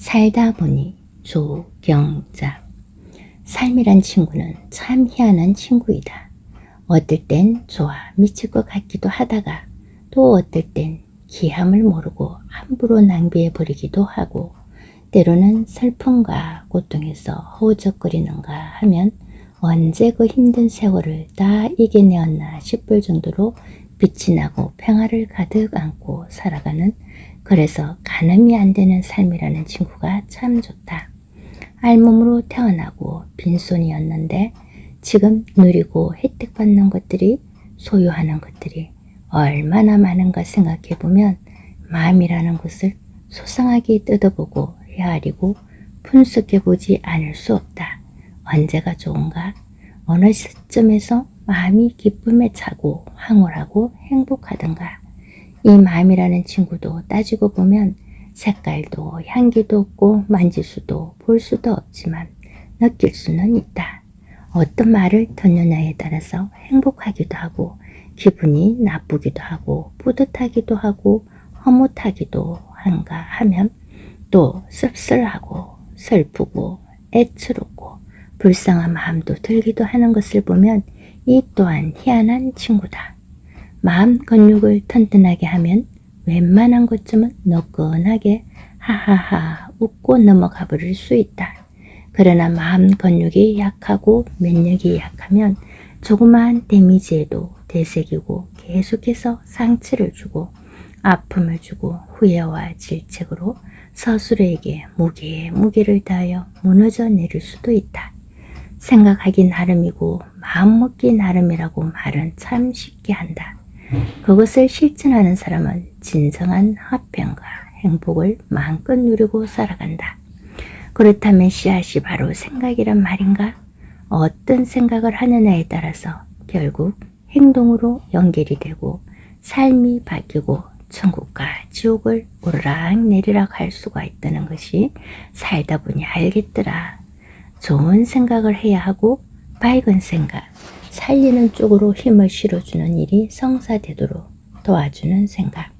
살다 보니 조경자 삶이란 친구는 참 희한한 친구이다. 어떨 땐 좋아 미칠 것 같기도 하다가 또 어떨 땐 기함을 모르고 함부로 낭비해 버리기도 하고 때로는 슬픔과 고통에서 허우적거리는가 하면 언제 그 힘든 세월을 다 이겨내었나 싶을 정도로 빛이 나고 평화를 가득 안고 살아가는 그래서 가늠이 안 되는 삶이라는 친구가 참 좋다. 알몸으로 태어나고 빈손이었는데 지금 누리고 혜택받는 것들이 소유하는 것들이 얼마나 많은가 생각해 보면 마음이라는 것을 소상하게 뜯어보고 헤아리고 분석해 보지 않을 수 없다. 언제가 좋은가? 어느 시점에서 마음이 기쁨에 차고 황홀하고 행복하던가? 이 마음이라는 친구도 따지고 보면 색깔도 향기도 없고 만질 수도 볼 수도 없지만 느낄 수는 있다. 어떤 말을 듣느냐에 따라서 행복하기도 하고 기분이 나쁘기도 하고 뿌듯하기도 하고 허무하기도 한가 하면 또 씁쓸하고 슬프고 애처롭고 불쌍한 마음도 들기도 하는 것을 보면 이 또한 희한한 친구다. 마음 근육을 튼튼하게 하면 웬만한 것쯤은 너끈하게 하하하 웃고 넘어가 버릴 수 있다. 그러나 마음 근육이 약하고 면역이 약하면 조그마한 데미지에도 되새기고 계속해서 상처를 주고 아픔을 주고 후회와 질책으로 서술에게 무게에 무게를 다하여 무너져 내릴 수도 있다. 생각하기 나름이고 마음먹기 나름이라고 말은 참 쉽게 한다. 그것을 실천하는 사람은 진정한 화평과 행복을 마음껏 누리고 살아간다. 그렇다면 씨앗이 바로 생각이란 말인가? 어떤 생각을 하느냐에 따라서 결국 행동으로 연결이 되고 삶이 바뀌고 천국과 지옥을 오르락 내리락 할 수가 있다는 것이 살다 보니 알겠더라. 좋은 생각을 해야 하고 밝은 생각, 살리는 쪽으로 힘을 실어주는 일이 성사되도록 도와주는 생각.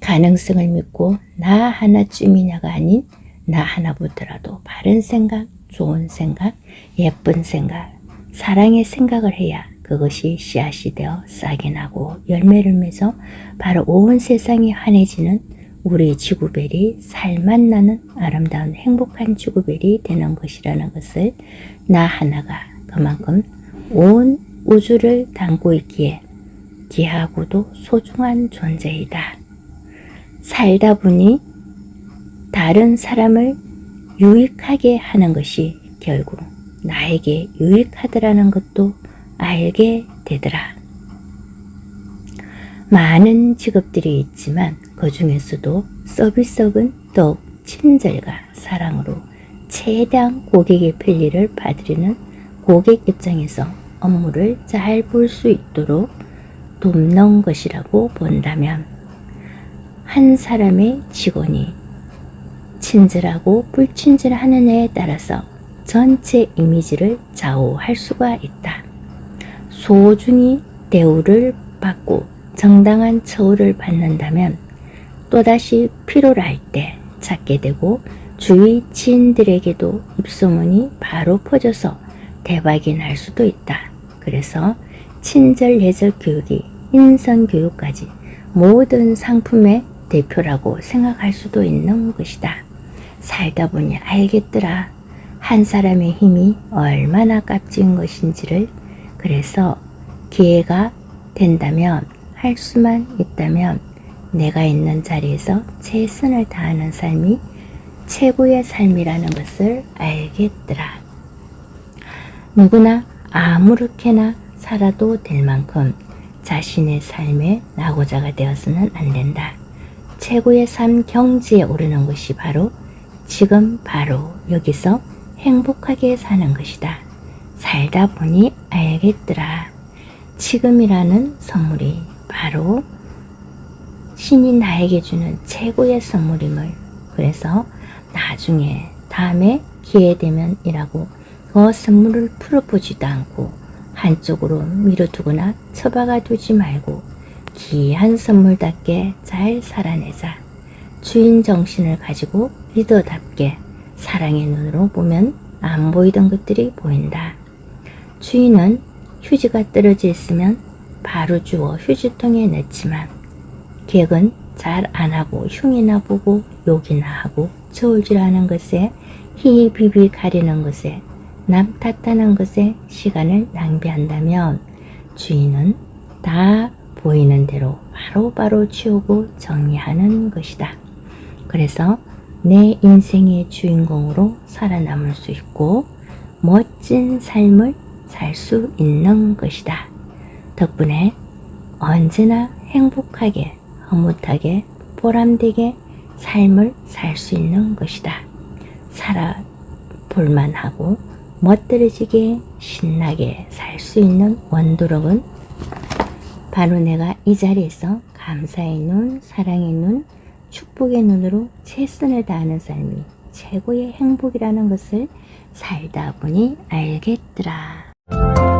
가능성을 믿고 나 하나쯤이냐가 아닌 나 하나보더라도 바른 생각, 좋은 생각, 예쁜 생각, 사랑의 생각을 해야 그것이 씨앗이 되어 싹이 나고 열매를 맺어 바로 온 세상이 환해지는 우리 지구별이 살맛 나는 아름다운 행복한 지구별이 되는 것이라는 것을 나 하나가 그만큼 온 우주를 담고 있기에 귀하고도 소중한 존재이다. 살다 보니 다른 사람을 유익하게 하는 것이 결국 나에게 유익하더라는 것도 알게 되더라. 많은 직업들이 있지만 그 중에서도 서비스업은 더욱 친절과 사랑으로 최대한 고객의 편리를 받으려는 고객 입장에서 업무를 잘 볼 수 있도록 돕는 것이라고 본다면 한 사람의 직원이 친절하고 불친절하느냐에 따라서 전체 이미지를 좌우할 수가 있다. 소중히 대우를 받고 정당한 처우를 받는다면 또다시 필요로 할때 찾게 되고 주위 지인들에게도 입소문이 바로 퍼져서 대박이 날 수도 있다. 그래서 친절 예절 교육이 인성 교육까지 모든 상품의 대표라고 생각할 수도 있는 것이다. 살다 보니 알겠더라. 한 사람의 힘이 얼마나 값진 것인지를 그래서 기회가 된다면 할 수만 있다면 내가 있는 자리에서 최선을 다하는 삶이 최고의 삶이라는 것을 알겠더라. 누구나 아무렇게나 살아도 될 만큼 자신의 삶의 나고자가 되어서는 안 된다. 최고의 삶 경지에 오르는 것이 바로 지금 바로 여기서 행복하게 사는 것이다. 살다 보니 알겠더라. 지금이라는 선물이 바로 신이 나에게 주는 최고의 선물임을 그래서 나중에 다음에 기회 되면이라고 그 선물을 풀어보지도 않고 한쪽으로 밀어두거나 처박아 두지 말고 귀한 선물답게 잘 살아내자. 주인 정신을 가지고 리더답게 사랑의 눈으로 보면 안 보이던 것들이 보인다. 주인은 휴지가 떨어져 있으면 바로 주워 휴지통에 넣지만 객은 잘 안 하고 흉이나 보고 욕이나 하고 저울질하는 것에 희비비 가리는 것에 남 탓하는 것에 시간을 낭비한다면 주인은 다 보이는 대로 바로 바로 치우고 정리하는 것이다. 그래서 내 인생의 주인공으로 살아남을 수 있고 멋진 삶을 살 수 있는 것이다. 덕분에 언제나 행복하게, 흐뭇하게, 보람되게 삶을 살 수 있는 것이다. 살아 볼만하고 멋들어지게 신나게 살 수 있는 원도력은 바로 내가 이 자리에서 감사의 눈, 사랑의 눈, 축복의 눈으로 최선을 다하는 삶이 최고의 행복이라는 것을 살다 보니 알겠더라.